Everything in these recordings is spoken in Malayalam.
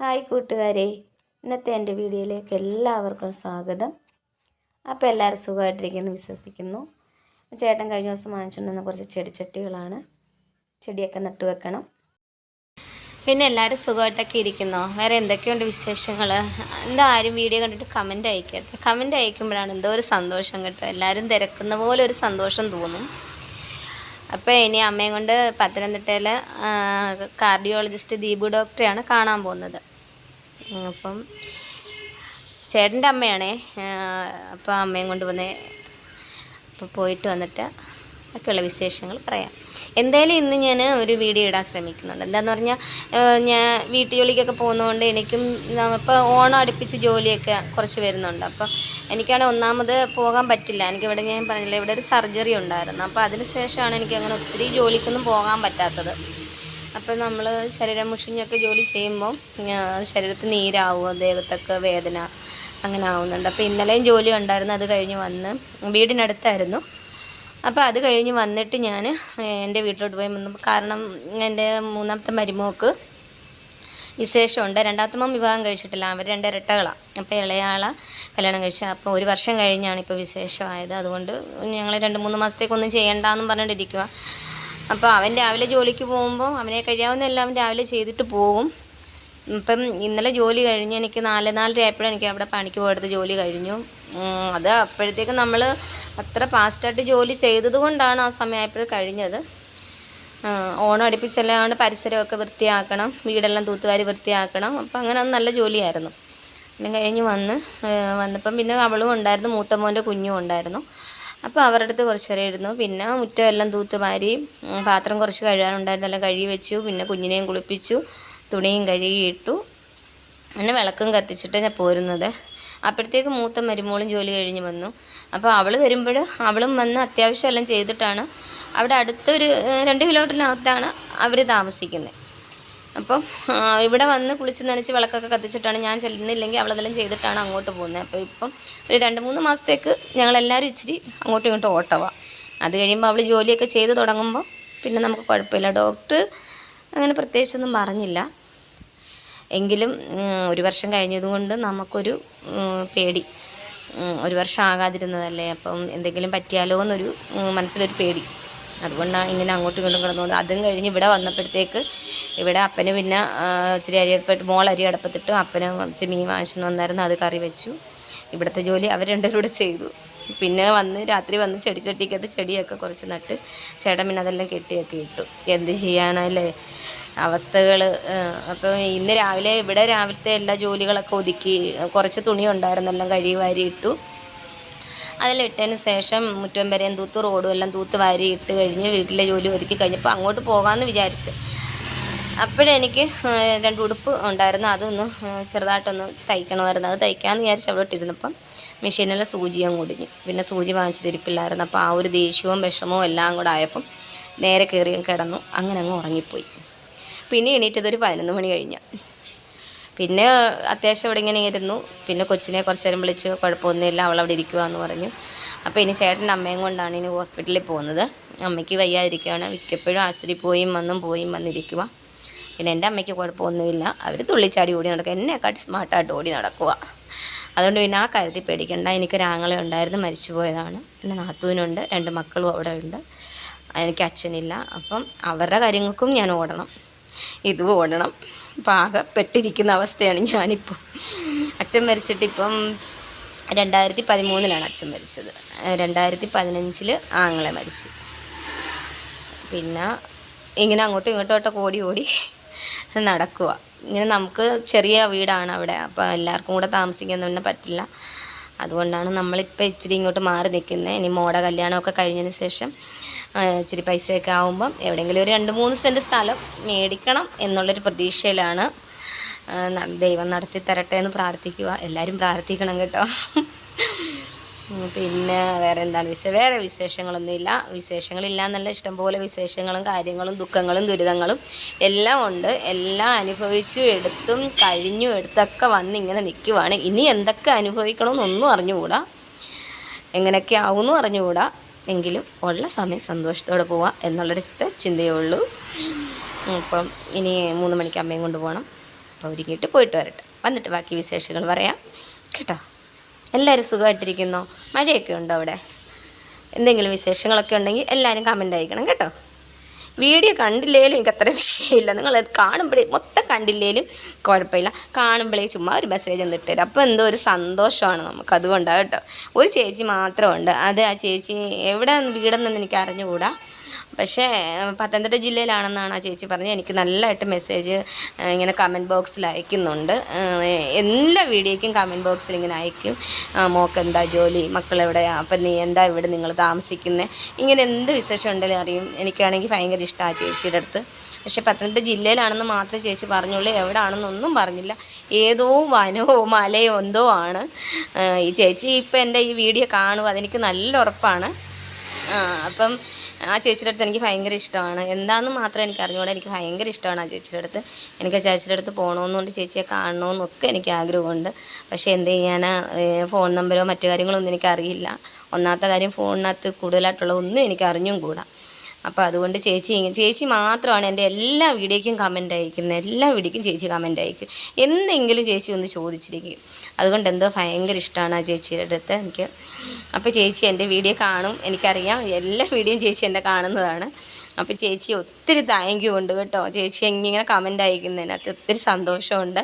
ഹായ് കൂട്ടുകാരെ ഇന്നത്തെ എന്റെ വീഡിയോയിലേക്ക് എല്ലാവർക്കും സ്വാഗതം. അപ്പോൾ എല്ലാവരും സുഖമായിട്ടിരിക്കുന്നു വിശ്വസിക്കുന്നു. ചേട്ടൻ കഴിഞ്ഞ ദിവസം വാങ്ങിച്ചുകൊണ്ടുവന്ന കുറച്ച് ചെടിച്ചട്ടികളാണ്. ചെടിയൊക്കെ നട്ടു വെക്കണം. പിന്നെ എല്ലാവരും സുഖമായിട്ടൊക്കെ ഇരിക്കുന്നോ? വേറെ എന്തൊക്കെയുണ്ട് വിശേഷങ്ങൾ? എന്താ ആരും വീഡിയോ കണ്ടിട്ട് കമന്റ് അയക്കാത്ത? കമന്റ് അയക്കുമ്പോഴാണ് എന്തോ ഒരു സന്തോഷം കിട്ടും. എല്ലാവരും തിരക്കുന്ന പോലെ ഒരു സന്തോഷം തോന്നും. അപ്പോൾ ഇനി അമ്മയും കൊണ്ട് പത്തനംതിട്ടയിലെ കാർഡിയോളജിസ്റ്റ് ദീപു ഡോക്ടറെയാണ് കാണാൻ പോകുന്നത്. അപ്പം ചേട്ടന്റെ അമ്മയാണേ അപ്പോൾ അമ്മയും കൊണ്ട് വന്നേ. അപ്പോൾ പോയിട്ട് വന്നിട്ട് ഒക്കെയുള്ള വിശേഷങ്ങൾ പറയാം. എന്തായാലും ഇന്ന് ഞാൻ ഒരു വീഡിയോ ഇടാൻ ശ്രമിക്കുന്നുണ്ട്. എന്താന്ന് പറഞ്ഞാൽ ഞാൻ വീട്ടു ജോലിക്കൊക്കെ പോകുന്നതുകൊണ്ട് എനിക്കും ഇപ്പോൾ ഓണം അടുപ്പിച്ച് ജോലിയൊക്കെ കുറച്ച് വരുന്നുണ്ട്. അപ്പോൾ എനിക്കാണെങ്കിൽ ഒന്നാമത് പോകാൻ പറ്റില്ല. എനിക്കിവിടെ ഞാൻ പറഞ്ഞില്ല ഇവിടെ ഒരു സർജറി ഉണ്ടായിരുന്നു. അപ്പോൾ അതിന് ശേഷമാണ് എനിക്ക് അങ്ങനെ ഒത്തിരി ജോലിക്കൊന്നും പോകാൻ പറ്റാത്തത്. അപ്പോൾ നമ്മൾ ശരീരം മുഷിഞ്ഞൊക്കെ ജോലി ചെയ്യുമ്പോൾ ശരീരത്തിൽ നീരാവും ദേഹത്തൊക്കെ വേദന അങ്ങനെ ആവുന്നുണ്ട്. അപ്പോൾ ഇന്നലെയും ജോലി ഉണ്ടായിരുന്നു അത് കഴിഞ്ഞ് വന്ന് വീടിനടുത്തായിരുന്നു. അപ്പോൾ അത് കഴിഞ്ഞ് വന്നിട്ട് ഞാൻ എന്റെ വീട്ടിലോട്ട് പോയി വന്നു. കാരണം എന്റെ മൂന്നാമത്തെ മരുമോക്ക് വിശേഷമുണ്ട്. രണ്ടാമത്തെ മോൻ വിവാഹം കഴിച്ചിട്ടില്ല. അവർ രണ്ട് ഇരട്ടകളാണ് അപ്പോൾ ഇളയാളെ കല്യാണം കഴിച്ച അപ്പോൾ ഒരു വർഷം കഴിഞ്ഞാണ് ഇപ്പോൾ വിശേഷമായത്. അതുകൊണ്ട് ഞങ്ങൾ രണ്ട് മൂന്ന് മാസത്തേക്കൊന്നും ചെയ്യണ്ടെന്നും പറഞ്ഞുകൊണ്ടിരിക്കുക അപ്പോൾ അവൻ രാവിലെ ജോലിക്ക് പോകുമ്പോൾ അവനെ കഴിയാവുന്ന എല്ലാം രാവിലെ ചെയ്തിട്ട് പോകും. ഇപ്പം ഇന്നലെ ജോലി കഴിഞ്ഞ് എനിക്ക് നാല് നാലര ആയപ്പോഴും എനിക്ക് അവിടെ പണിക്ക് പോയെടുത്ത് ജോലി കഴിഞ്ഞു. അത് അപ്പോഴത്തേക്കും നമ്മൾ അത്ര ഫാസ്റ്റായിട്ട് ജോലി ചെയ്തത് കൊണ്ടാണ് ആ സമയമായപ്പോൾ കഴിഞ്ഞത്. ഓണം അടുപ്പിച്ചെല്ലാം പരിസരമൊക്കെ വൃത്തിയാക്കണം. വീടെല്ലാം തൂത്തുവാരി വൃത്തിയാക്കണം. അപ്പം അങ്ങനെ നല്ല ജോലിയായിരുന്നു. പിന്നെ കഴിഞ്ഞ് വന്ന് വന്നപ്പം പിന്നെ അവളും ഉണ്ടായിരുന്നു മൂത്ത മോന്റെ കുഞ്ഞും ഉണ്ടായിരുന്നു. അപ്പോൾ അവരുടെ അടുത്ത് കുറച്ച് നേരം ഇരുന്നു പിന്നെ മുറ്റം എല്ലാം തൂത്തുവാരി ഉം, പാത്രം കുറച്ച് കഴുകാനുണ്ടായിരുന്നെല്ലാം കഴുകി വെച്ചു. പിന്നെ കുഞ്ഞിനെയും കുളിപ്പിച്ചു. തുണിയും കഴുകിയിട്ടു പിന്നെ വിളക്കും കത്തിച്ചിട്ട് ഞാൻ പോരുന്നത്. അപ്പോഴത്തേക്ക് മൂത്ത മരുമോളും ജോലി കഴിഞ്ഞ് വന്നു. അപ്പോൾ അവൾ വരുമ്പോൾ അവളും വന്ന് അത്യാവശ്യം എല്ലാം ചെയ്തിട്ടാണ്. അവിടെ അടുത്തൊരു രണ്ട് കിലോമീറ്ററിനകത്താണ് അവർ താമസിക്കുന്നത് അപ്പം ഇവിടെ വന്ന് കുളിച്ച് നനച്ച് വിളക്കൊക്കെ കത്തിച്ചിട്ടാണ് ഞാൻ ചെല്ലുന്നില്ലെങ്കിൽ അവളതെല്ലാം ചെയ്തിട്ടാണ് അങ്ങോട്ട് പോകുന്നത്. അപ്പോൾ ഇപ്പം ഒരു രണ്ട് മൂന്ന് മാസത്തേക്ക് ഞങ്ങളെല്ലാവരും ഇച്ചിരി അങ്ങോട്ടും ഇങ്ങോട്ടും ഓട്ടവാ. അത് കഴിയുമ്പോൾ അവൾ ജോലിയൊക്കെ ചെയ്ത് തുടങ്ങുമ്പോൾ പിന്നെ നമുക്ക് കുഴപ്പമില്ല. ഡോക്ടർ അങ്ങനെ പ്രത്യേകിച്ചൊന്നും പറഞ്ഞില്ല. എങ്കിലും ഒരു വർഷം കഴിഞ്ഞതുകൊണ്ട് നമുക്കൊരു പേടി. ഒരു വർഷം ആകാതിരുന്നതല്ലേ? അപ്പം എന്തെങ്കിലും പറ്റിയാലോ എന്നൊരു മനസ്സിലൊരു പേടി. അതുകൊണ്ടാണ് ഇങ്ങനെ അങ്ങോട്ടും ഇങ്ങോട്ടും കിടന്നുകൊണ്ട് അതും കഴിഞ്ഞ് ഇവിടെ വന്നപ്പോഴത്തേക്ക് ഇവിടെ അപ്പന് പിന്നെ ഇച്ചിരി അരി അടുപ്പിട്ട് മോൾ അരി അടുപ്പത്തിട്ട് അപ്പന് ഇച്ചിരി മീൻ വാങ്ങിച്ചു വന്നായിരുന്നു. അത് കറി വെച്ചു. ഇവിടുത്തെ ജോലി അവർ രണ്ടുപേരും കൂടെ ചെയ്തു. പിന്നെ വന്ന് രാത്രി വന്ന് ചെടിച്ചട്ടിക്കകത്ത് ചെടിയൊക്കെ കുറച്ച് നട്ട് ചേട്ടൻ പിന്നെ അതെല്ലാം കെട്ടിയൊക്കെ ഇട്ടു. എന്ത് ചെയ്യാനല്ലേ? അവസ്ഥകൾ അപ്പം ഇന്ന് രാവിലെ ഇവിടെ രാവിലത്തെ എല്ലാ ജോലികളൊക്കെ ഒതുക്കി കുറച്ച് തുണി ഉണ്ടായിരുന്നു എല്ലാം കഴുകി വാരി ഇട്ടു. അതെല്ലാം ഇട്ടതിന് ശേഷം മുറ്റം വരെയും തൂത്ത് റോഡും എല്ലാം തൂത്ത് വാരി ഇട്ട് കഴിഞ്ഞ് വീട്ടിലെ ജോലി ഒതുക്കി കഴിഞ്ഞപ്പോൾ അങ്ങോട്ട് പോകാമെന്ന് വിചാരിച്ച്. അപ്പോഴെനിക്ക് രണ്ട് ഉടുപ്പ് ഉണ്ടായിരുന്നു. അതൊന്ന് ചെറുതായിട്ടൊന്ന് തയ്ക്കണമായിരുന്നു. അത് തയ്ക്കാമെന്ന് വിചാരിച്ച് അവിടെ ഇട്ടിരുന്നപ്പം മെഷീനിലെ സൂചി അങ്ങ് ഒടിഞ്ഞു. പിന്നെ സൂചി വാങ്ങിച്ച് തിരിപ്പില്ലായിരുന്നു അപ്പോൾ ആ ഒരു ദേഷ്യവും വിഷമവും എല്ലാം കൂടെ ആയപ്പം നേരെ കയറി കിടന്നു. അങ്ങനെ അങ്ങ് ഉറങ്ങിപ്പോയി. പിന്നെ എണീറ്റതൊരു പതിനൊന്ന് മണി കഴിഞ്ഞു. പിന്നെ അത്യാവശ്യം ഇവിടെ ഇങ്ങനെ ഇരുന്നു. പിന്നെ കൊച്ചിനെ കുറച്ച് നേരം വിളിച്ച്. കുഴപ്പമൊന്നുമില്ല അവൾ അവിടെ ഇരിക്കുവാന്ന് പറഞ്ഞു. അപ്പോൾ ഇനി ചേട്ടൻ അമ്മയും കൊണ്ടാണ് ഇനി ഹോസ്പിറ്റലിൽ പോകുന്നത്. അമ്മയ്ക്ക് വയ്യാതിരിക്കുകയാണ്. മിക്കപ്പോഴും ആശുപത്രി പോയും വന്നും പോയും വന്നിരിക്കുക പിന്നെ എന്റെ അമ്മയ്ക്ക് കുഴപ്പമൊന്നുമില്ല. അവർ തുള്ളിച്ചാടി ഓടി നടക്കുക. എന്നെക്കാട്ടി സ്മാർട്ടായിട്ട് ഓടി നടക്കുക. അതുകൊണ്ട് പിന്നെ ആ കാര്യത്തിൽ പേടിക്കേണ്ട. എനിക്കൊരു ആങ്ങള ഉണ്ടായിരുന്നു മരിച്ചു പോയതാണ്. പിന്നെ നാത്തൂനുണ്ട് രണ്ട് മക്കളും അവിടെ ഉണ്ട്. എനിക്ക് അച്ഛനില്ല. അപ്പം അവരുടെ കാര്യങ്ങൾക്കും ഞാൻ ഓടണം. ഇതും ഓടണം. പാകപ്പെട്ടിരിക്കുന്ന അവസ്ഥയാണ് ഞാനിപ്പോൾ അച്ഛൻ മരിച്ചിട്ടിപ്പം രണ്ടായിരത്തി പതിമൂന്നിലാണ് അച്ഛൻ മരിച്ചത്. രണ്ടായിരത്തി പതിനഞ്ചിൽ ആങ്ങളെ മരിച്ച്. പിന്നെ ഇങ്ങനെ അങ്ങോട്ടും ഇങ്ങോട്ടും ഓടി ഓടി നടക്കുക ഇങ്ങനെ നമുക്ക് ചെറിയ വീടാണ് അവിടെ അപ്പോൾ എല്ലാവർക്കും കൂടെ താമസിക്കാൻ തന്നെ പറ്റില്ല. അതുകൊണ്ടാണ് നമ്മളിപ്പോൾ ഇച്ചിരി ഇങ്ങോട്ട് മാറി നിൽക്കുന്നത് ഇനി മോടെ കല്യാണമൊക്കെ കഴിഞ്ഞതിന് ശേഷം ഇച്ചിരി പൈസയൊക്കെ ആകുമ്പം എവിടെയെങ്കിലും ഒരു രണ്ട് മൂന്ന് സെന്റ് സ്ഥലം മേടിക്കണം എന്നുള്ളൊരു പ്രതീക്ഷയിലാണ്. ദൈവം നടത്തി തരട്ടെ എന്ന് പ്രാർത്ഥിക്കുക എല്ലാവരും പ്രാർത്ഥിക്കണം കേട്ടോ. പിന്നെ വേറെ എന്താണ് വിശേഷം വേറെ വിശേഷങ്ങളൊന്നുമില്ല. വിശേഷങ്ങളില്ല എന്നല്ല ഇഷ്ടംപോലെ വിശേഷങ്ങളും കാര്യങ്ങളും ദുഃഖങ്ങളും ദുരിതങ്ങളും എല്ലാം ഉണ്ട്. എല്ലാം അനുഭവിച്ചു എടുത്തും കഴിഞ്ഞു എടുത്തൊക്കെ വന്ന് ഇങ്ങനെ നിൽക്കുവാണ് ഇനി എന്തൊക്കെ അനുഭവിക്കണമെന്നൊന്നും അറിഞ്ഞുകൂടാ. എങ്ങനെയൊക്കെ ആവുമെന്നും അറിഞ്ഞുകൂടാ. എങ്കിലും ഉള്ള സമയം സന്തോഷത്തോടെ പോവാം എന്നുള്ളൊരു ചിന്തയേ ഉള്ളൂ. അപ്പം ഇനി മൂന്ന് മണിക്ക് അമ്മയും കൊണ്ട് പോകണം അപ്പോൾ ഒരുങ്ങിയിട്ട് പോയിട്ട് വരട്ടെ. വന്നിട്ട് ബാക്കി വിശേഷങ്ങൾ പറയാം. കേട്ടോ? എല്ലാവരും സുഖമായിട്ടിരിക്കുന്നോ? മഴയൊക്കെ ഉണ്ടോ അവിടെ? എന്തെങ്കിലും വിശേഷങ്ങളൊക്കെ ഉണ്ടെങ്കിൽ എല്ലാവരും കമന്റ് അയക്കണം കേട്ടോ. വീഡിയോ കണ്ടില്ലേലും എനിക്ക് അത്ര വിഷയമില്ല. നിങ്ങൾ കാണുമ്പോഴേ മൊത്തം കണ്ടില്ലേലും കുഴപ്പമില്ല. കാണുമ്പോഴേ ചുമ്മാ ഒരു മെസ്സേജ് ഒന്ന് ഇട്ടുതരും അപ്പോൾ എന്തോ ഒരു സന്തോഷമാണ് നമുക്ക് അതുകൊണ്ടാണ് കേട്ടോ. ഒരു ചേച്ചി മാത്രമുണ്ട്. അത് ആ ചേച്ചി എവിടെ വീടെന്നൊന്നും എനിക്ക് അറിഞ്ഞുകൂടാ. പക്ഷേ പത്തനംതിട്ട ജില്ലയിലാണെന്നാണ് ആ ചേച്ചി പറഞ്ഞത്. എനിക്ക് നല്ലതായിട്ട് മെസ്സേജ് ഇങ്ങനെ കമന്റ് ബോക്സിൽ അയക്കുന്നുണ്ട്. എല്ലാ വീഡിയോയ്ക്കും കമന്റ് ബോക്സിൽ ഇങ്ങനെ അയക്കും. മോക്ക് എന്താ ജോലി മക്കളെവിടെയാണ് അപ്പം നീ എന്താ ഇവിടെ നിങ്ങൾ താമസിക്കുന്നത് ഇങ്ങനെ എന്ത് വിശേഷം ഉണ്ടെങ്കിലും അറിയും. എനിക്കാണെങ്കിൽ ഭയങ്കര ഇഷ്ടമാണ് ആ ചേച്ചിയുടെ അടുത്ത്. പക്ഷേ പത്തനംതിട്ട ജില്ലയിലാണെന്ന് മാത്രമേ ചേച്ചി പറഞ്ഞുള്ളൂ. എവിടെയാണെന്നൊന്നും പറഞ്ഞില്ല. ഏതോ വനമോ മലയോ എന്തോ ആണ്. ഈ ചേച്ചി ഇപ്പം എന്റെ ഈ വീഡിയോ കാണും. അതെനിക്ക് നല്ല ഉറപ്പാണ്. അപ്പം ആ ചേച്ചിയുടെ അടുത്ത് എനിക്ക് ഭയങ്കര ഇഷ്ടമാണ്. എന്താണെന്ന് മാത്രം എനിക്ക് അറിഞ്ഞുകൂടെ. എനിക്ക് ഭയങ്കര ഇഷ്ടമാണ് ആ ചേച്ചിയുടെ അടുത്ത്. എനിക്ക് ആ ചേച്ചിയുടെ അടുത്ത് പോകണമെന്നുണ്ട് ചേച്ചിയെ കാണണമെന്നൊക്കെ എനിക്ക് ആഗ്രഹമുണ്ട്. പക്ഷേ എന്ത് ചെയ്യാനാ? ഫോൺ നമ്പരോ മറ്റു കാര്യങ്ങളൊന്നും എനിക്കറിയില്ല. ഒന്നാമത്തെ കാര്യം ഫോണിനകത്ത് കൂടുതലായിട്ടുള്ള ഒന്നും എനിക്ക് അറിഞ്ഞും കൂടാ. അപ്പോൾ അതുകൊണ്ട് ചേച്ചി ചേച്ചി മാത്രമാണ് എന്റെ എല്ലാ വീഡിയോയ്ക്കും കമന്റ് അയക്കുന്നത് എല്ലാ വീഡിയോയ്ക്കും ചേച്ചി കമന്റ് അയക്കും. എന്തെങ്കിലും ചേച്ചി ഒന്ന് ചോദിച്ചിരിക്കും. അതുകൊണ്ട് എന്തോ ഭയങ്കര ഇഷ്ടമാണ് ആ ചേച്ചിയുടെ അടുത്ത് എനിക്ക്. അപ്പോൾ ചേച്ചി എന്റെ വീഡിയോ കാണും എനിക്കറിയാം. എല്ലാ വീഡിയോയും ചേച്ചി എന്റെ കാണുന്നതാണ്. അപ്പോൾ ചേച്ചി ഒത്തിരി താങ്ക് യു ഉണ്ട് കേട്ടോ. ചേച്ചി ഇങ്ങനെ കമന്റ് അയക്കുന്നതിനകത്ത് ഒത്തിരി സന്തോഷമുണ്ട്.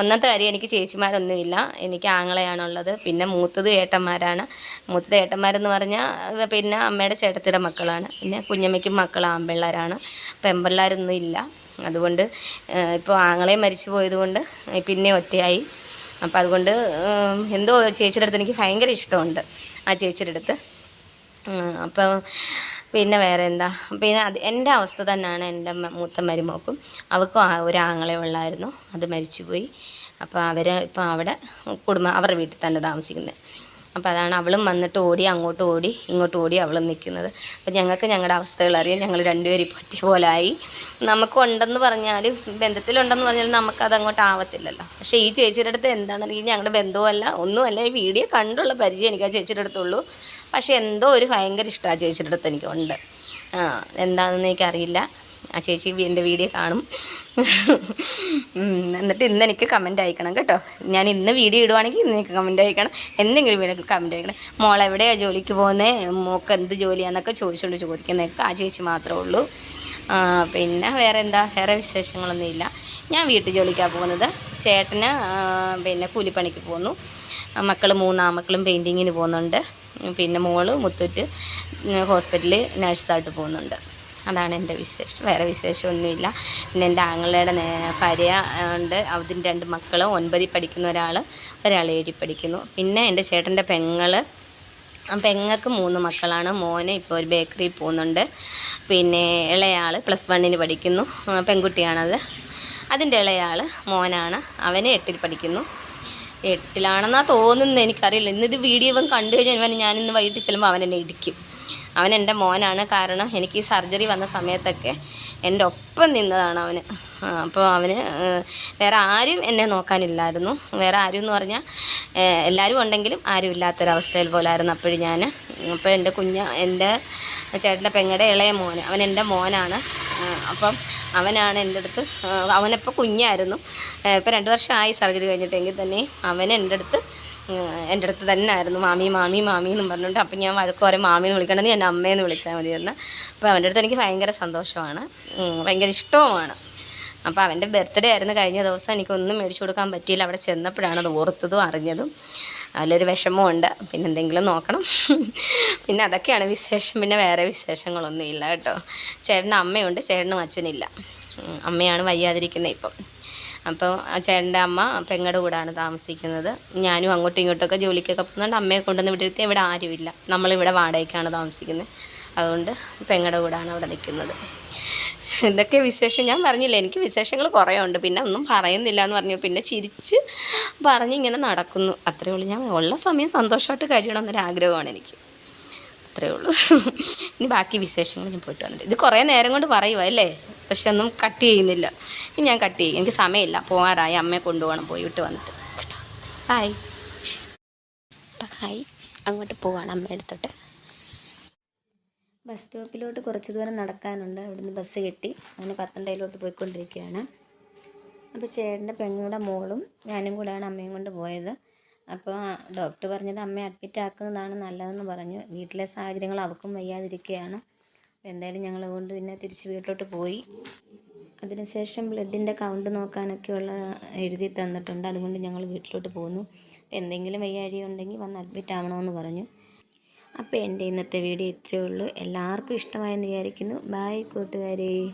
ഒന്നാമത്തെ കാര്യം എനിക്ക് ചേച്ചിമാരൊന്നുമില്ല. എനിക്ക് ആങ്ങളെയാണുള്ളത്. പിന്നെ മൂത്തത് ഏട്ടന്മാരാണ്. മൂത്തത് ഏട്ടന്മാരെന്ന് പറഞ്ഞാൽ പിന്നെ അമ്മയുടെ ചേട്ടത്തിയുടെ മക്കളാണ്. പിന്നെ കുഞ്ഞമ്മയ്ക്കും മക്കൾ ആമ്പിള്ളേരാണ് പെമ്പിള്ളേരൊന്നും ഇല്ല. അതുകൊണ്ട് ഇപ്പോൾ ആങ്ങളെ മരിച്ചു പോയതുകൊണ്ട് പിന്നെ ഒറ്റയായി. അപ്പോൾ അതുകൊണ്ട് എന്തോ ചേച്ചിയുടെ അടുത്ത് എനിക്ക് ഭയങ്കര ഇഷ്ടമുണ്ട്. ആ ചേച്ചിയുടെ അടുത്ത്. അപ്പോൾ പിന്നെ വേറെ എന്താ പിന്നെ അത് എന്റെ അവസ്ഥ തന്നെയാണ് എന്റെ മൂത്ത മരുമോക്കും. അവൾക്കും ഒരു ആങ്ങളെ ഉള്ളായിരുന്നു. അത് മരിച്ചുപോയി. അപ്പോൾ അവർ ഇപ്പം അവിടെ കുടുംബം അവരുടെ വീട്ടിൽ തന്നെ താമസിക്കുന്നത് അപ്പോൾ അതാണ് അവളും വന്നിട്ട് ഓടി അങ്ങോട്ട് ഓടി ഇങ്ങോട്ട് ഓടി അവളും നിൽക്കുന്നത്. അപ്പോൾ ഞങ്ങൾക്ക് ഞങ്ങളുടെ അവസ്ഥകൾ അറിയാം. ഞങ്ങൾ രണ്ടുപേരും ഇപ്പോൾ പോലെ പോലായി നമുക്ക് ഉണ്ടെന്ന് പറഞ്ഞാലും ബന്ധത്തിലുണ്ടെന്ന് പറഞ്ഞാലും നമുക്കത് അങ്ങോട്ട് ആവത്തില്ലല്ലോ. പക്ഷേ ഈ ചേച്ചിയുടെ അടുത്ത് എന്താണെന്നുണ്ടെങ്കിൽ ഞങ്ങളുടെ ബന്ധവുമല്ല ഒന്നുമല്ല. ഈ വീഡിയോ കണ്ടുള്ള പരിചയം എനിക്ക് ആ ചേച്ചിയുടെ അടുത്തുള്ളൂ. പക്ഷേ എന്തോ ഒരു ഭയങ്കര ഇഷ്ടം ആ ചേച്ചിയുടെ അടുത്ത് എനിക്കുണ്ട്. ആ എന്താണെന്ന് എനിക്കറിയില്ല. ആ ചേച്ചി എന്റെ വീഡിയോ കാണും. എന്നിട്ട് ഇന്ന് എനിക്ക് കമന്റ് അയക്കണം കേട്ടോ. ഞാൻ ഇന്ന് വീഡിയോ ഇടുവാണെങ്കിൽ ഇന്ന് എനിക്ക് കമന്റ് അയക്കണം. എന്തെങ്കിലും വീഡിയോ കമന്റ് അയക്കണം. മോൾ എവിടെയാണ് ജോലിക്ക് പോകുന്നത് മോക്ക് എന്ത് ജോലിയാണെന്നൊക്കെ ചോദിച്ചുകൊണ്ട് ചോദിക്കുന്നതൊക്കെ ആ ചേച്ചി മാത്രമേ ഉള്ളൂ. പിന്നെ വേറെ എന്താ? വേറെ വിശേഷങ്ങളൊന്നുമില്ല. ഞാൻ വീട്ടിൽ ജോലിക്കാണ് പോകുന്നത്. ചേട്ടന് പിന്നെ കൂലിപ്പണിക്ക് പോകുന്നു. മക്കൾ മൂന്നാമക്കളും പെയിന്റിങ്ങിന് പോകുന്നുണ്ട്. പിന്നെ മോൾ മുത്തൂറ്റ് ഹോസ്പിറ്റലിൽ നഴ്സായിട്ട് പോകുന്നുണ്ട്. അതാണ് എന്റെ വിശേഷം. വേറെ വിശേഷമൊന്നുമില്ല. പിന്നെ എന്റെ ആങ്ങളുടെ ഭാര്യ ഉണ്ട്. അതിന് രണ്ട് മക്കൾ ഒൻപതിൽ പഠിക്കുന്ന ഒരാൾ ഒരാൾ ഏഴിൽ പഠിക്കുന്നു. പിന്നെ എന്റെ ചേട്ടന്റെ പെങ്ങൾ പെങ്ങൾക്ക് മൂന്ന് മക്കളാണ്. മോന് ഇപ്പോൾ ഒരു ബേക്കറിയിൽ പോകുന്നുണ്ട്. പിന്നെ ഇളയാൾ പ്ലസ് വണ്ണിന് പഠിക്കുന്നു. പെൺകുട്ടിയാണത്. അതിന്റെ ഇളയാൾ മോനാണ്. അവന് എട്ടിൽ പഠിക്കുന്നു. എട്ടിലാണെന്നാ തോന്നുന്നത് എനിക്കറിയില്ല. ഇന്നിത് വീഡിയോ ഇവൻ കണ്ടു കഴിഞ്ഞാൽ ഞാൻ ഇന്ന് വൈകിട്ട് ചെല്ലുമ്പോൾ അവൻ എന്നെ ഇടിക്കും. അവൻ എന്റെ മോനാണ് കാരണം എനിക്ക് ഈ സർജറി വന്ന സമയത്തൊക്കെ എന്റെ ഒപ്പം നിന്നതാണ് അവന്. അപ്പോൾ അവന് വേറെ ആരും എന്നെ നോക്കാനില്ലായിരുന്നു. വേറെ ആരും എന്ന് പറഞ്ഞാൽ എല്ലാവരും ഉണ്ടെങ്കിലും ആരും ഇല്ലാത്തൊരവസ്ഥയിൽ പോലായിരുന്നു അപ്പോഴും ഞാൻ അപ്പോൾ എന്റെ കുഞ്ഞ് എന്റെ ചേട്ടന്റെ പെങ്ങടെ ഇളയ മോൻ അവൻ എന്റെ മോനാണ്. അപ്പം അവനാണ് എന്റെ അടുത്ത് അവനിപ്പോൾ കുഞ്ഞായിരുന്നു. ഇപ്പോൾ രണ്ട് വർഷമായി സർജറി കഴിഞ്ഞിട്ടെങ്കിൽ തന്നെ അവൻ എന്റെ അടുത്ത് എന്റെ അടുത്ത് തന്നെ ആയിരുന്നു. മാമി മാമി മാമി എന്നും പറഞ്ഞുകൊണ്ട് അപ്പം ഞാൻ വഴക്ക് പറയും മാമി എന്ന് വിളിക്കണമെന്ന് ഞാൻ അമ്മയെന്ന് വിളിച്ചാൽ മതിയെന്ന് അപ്പോൾ അവന്റെ അടുത്ത് എനിക്ക് ഭയങ്കര സന്തോഷമാണ്. ഭയങ്കര ഇഷ്ടവുമാണ്. അപ്പോൾ അവന്റെ ബർത്ത്ഡേ ആയിരുന്നു കഴിഞ്ഞ ദിവസം. എനിക്കൊന്നും മേടിച്ചു കൊടുക്കാൻ പറ്റിയില്ല. അവിടെ ചെന്നപ്പോഴാണ് അത് ഓർത്തതും അറിഞ്ഞതും. അതിലൊരു വിഷമമുണ്ട് പിന്നെ എന്തെങ്കിലും നോക്കണം. പിന്നെ അതൊക്കെയാണ് വിശേഷം. പിന്നെ വേറെ വിശേഷങ്ങളൊന്നും ഇല്ല കേട്ടോ. ചേട്ടന്റെ അമ്മയുണ്ട്. ചേട്ടനും അച്ഛനില്ല. അമ്മയാണ് വയ്യാതിരിക്കുന്നത് ഇപ്പം. അപ്പോൾ ചേട്ടന്റെ അമ്മ പെങ്ങളുടെ കൂടാണ് താമസിക്കുന്നത്. ഞാനും അങ്ങോട്ടും ഇങ്ങോട്ടൊക്കെ ജോലിക്കൊക്കെ പോകുന്നുണ്ട്. അമ്മയെ കൊണ്ടുവന്ന് വിട്ടിരുത്തി ഇവിടെ ആരുമില്ല. നമ്മളിവിടെ വാടകയ്ക്കാണ് താമസിക്കുന്നത്. അതുകൊണ്ട് പെങ്ങളുടെ കൂടാണ് അവിടെ നിൽക്കുന്നത്. ഇതൊക്കെ വിശേഷം? ഞാൻ പറഞ്ഞില്ല എനിക്ക് വിശേഷങ്ങൾ കുറേ ഉണ്ട് പിന്നെ ഒന്നും പറയുന്നില്ല എന്ന് പറഞ്ഞു പിന്നെ ചിരിച്ച് പറഞ്ഞിങ്ങനെ നടക്കുന്നു. അത്രേ ഉള്ളൂ. ഞാൻ ഉള്ള സമയം സന്തോഷമായിട്ട് കഴിയണം എന്നൊരു ആഗ്രഹമാണ് എനിക്ക്. അത്രേ ഉള്ളൂ. ഇനി ബാക്കി വിശേഷങ്ങൾ ഞാൻ പോയിട്ട് വന്നിട്ട്. ഇത് കുറേ നേരം കൊണ്ട് പറയുക അല്ലേ? പക്ഷെ ഒന്നും കട്ട് ചെയ്യുന്നില്ല. ഇനി ഞാൻ കട്ട് ചെയ്യും. എനിക്ക് സമയമില്ല. പോകാറായി അമ്മയെ കൊണ്ടുപോകണം. പോയിട്ട് വന്നിട്ട്. കേട്ടോ. ഹായ് ഹായ് അങ്ങോട്ട് പോവാണ് അമ്മയുടെ എടുത്തിട്ട് ബസ് സ്റ്റോപ്പിലോട്ട് കുറച്ച് ദൂരം നടക്കാനുണ്ട്. അവിടുന്ന് ബസ് കിട്ടി. അങ്ങനെ പത്തനംതിട്ടയിലോട്ട് പോയിക്കൊണ്ടിരിക്കുകയാണ്. അപ്പോൾ ചേട്ടന്റെ പെങ്ങളുടെ മോളും ഞാനും കൂടെയാണ് അമ്മയും കൊണ്ട് പോയത്. അപ്പോൾ ഡോക്ടർ പറഞ്ഞത് അമ്മയെ അഡ്മിറ്റ് ആക്കുന്നതാണ് നല്ലതെന്ന് പറഞ്ഞു. വീട്ടിലെ സാഹചര്യങ്ങൾ അവർക്കും വയ്യാതിരിക്കുകയാണ്. അപ്പോൾ എന്തായാലും ഞങ്ങൾ കൊണ്ട് പിന്നെ തിരിച്ച് വീട്ടിലോട്ട് പോയി. അതിനുശേഷം ബ്ലഡിന്റെ കൗണ്ട് നോക്കാനൊക്കെയുള്ള എഴുതി തന്നിട്ടുണ്ട്. അതുകൊണ്ട് ഞങ്ങൾ വീട്ടിലോട്ട് പോന്നു. എന്തെങ്കിലും വയ്യാഴിക ഉണ്ടെങ്കിൽ വന്ന് അഡ്മിറ്റ് ആവണമെന്ന് പറഞ്ഞു. അപ്പോൾ എന്റെ ഇന്നത്തെ വീഡിയോ ഇത്രയേ ഉള്ളൂ. എല്ലാവർക്കും ഇഷ്ടമായെന്ന് വിചാരിക്കുന്നു. ബായ് കൂട്ടുകാരേ.